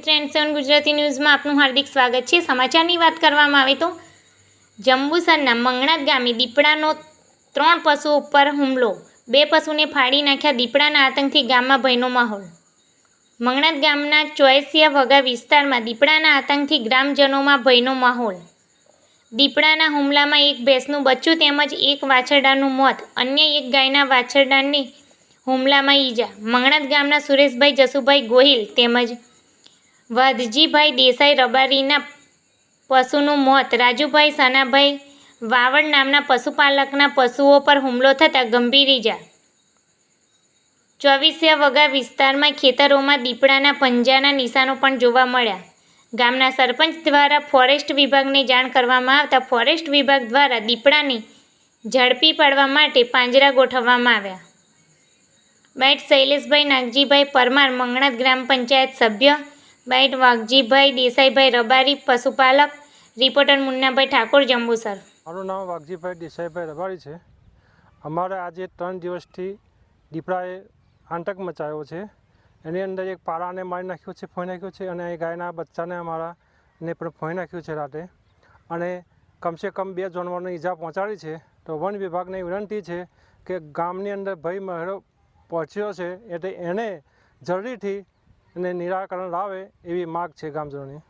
મિત્ર and seven Gujarati ન્યૂઝમાં આપનું હાર્દિક સ્વાગત છે. સમાચારની વાત કરવામાં આવે તો જંબુસરના મંગણાત ગામે દીપડાનો ત્રણ પશુઓ ઉપર હુમલો. બે પશુને ફાડી નાખ્યા દીપડાના આતંકથી ગામમાં ભયનો માહોલ. મંગણાત ગામના ચોયસિયા વગા વિસ્તારમાં દીપડાના આતંકથી ગ્રામજનોમાં ભયનો માહોલ. દીપડાના હુમલામાં એક ભેંસનું બચ્ચું તેમજ એક વાછરડાનું મોત, અન્ય એક ગાયના વાછરડાને હુમલામાં ઈજા. મંગણાત ગામના સુરેશભાઈ જસુભાઈ ગોહિલ તેમજ વાધજીભાઈ દેસાઈ રબારીના પશુનું મોત. રાજુભાઈ સનાભાઈ વાવડ નામના પશુપાલકના પશુઓ પર હુમલો થતાં ગંભીર ઈજા. ચોવીસિયા વગા વિસ્તારમાં ખેતરોમાં દીપડાના પંજાના નિશાનો પણ જોવા મળ્યા. ગામના સરપંચ દ્વારા ફોરેસ્ટ વિભાગને જાણ કરવામાં આવતા ફોરેસ્ટ વિભાગ દ્વારા દીપડાને ઝડપી પાડવા માટે પાંજરા ગોઠવવામાં આવ્યા. બેટ શૈલેષભાઈ નાગજીભાઈ પરમાર મંગણાત ગ્રામ પંચાયત સભ્ય બાઇટ વાઘજીભાઈ દેસાઈભાઈ રબારી, પશુપાલક, રિપોર્ટર મુન્નાભાઈ ઠાકોર, જંબુસર. મારું નામ વાઘજીભાઈ દેસાઈભાઈ રબારી છે. અમારે આજે ત્રણ દિવસથી દીપડાએ આંટક મચાવ્યો છે. એની અંદર એક પારાને મારી નાખ્યો છે, ફોઈ નાખ્યો છે અને એ ગાયના બચ્ચાને અમારા ને પણ ફોઈ નાખ્યું છે રાતે. અને કમસે કમ બે જાનવરને ઈજા પહોંચાડી છે. તો વન વિભાગને વિનંતી છે કે ગામની અંદર ભય મહેરો પહોંચ્યો છે એટલે એણે જલ્દીથી એને નિરાકરણ લાવે એવી માગ છે ગામજનોની.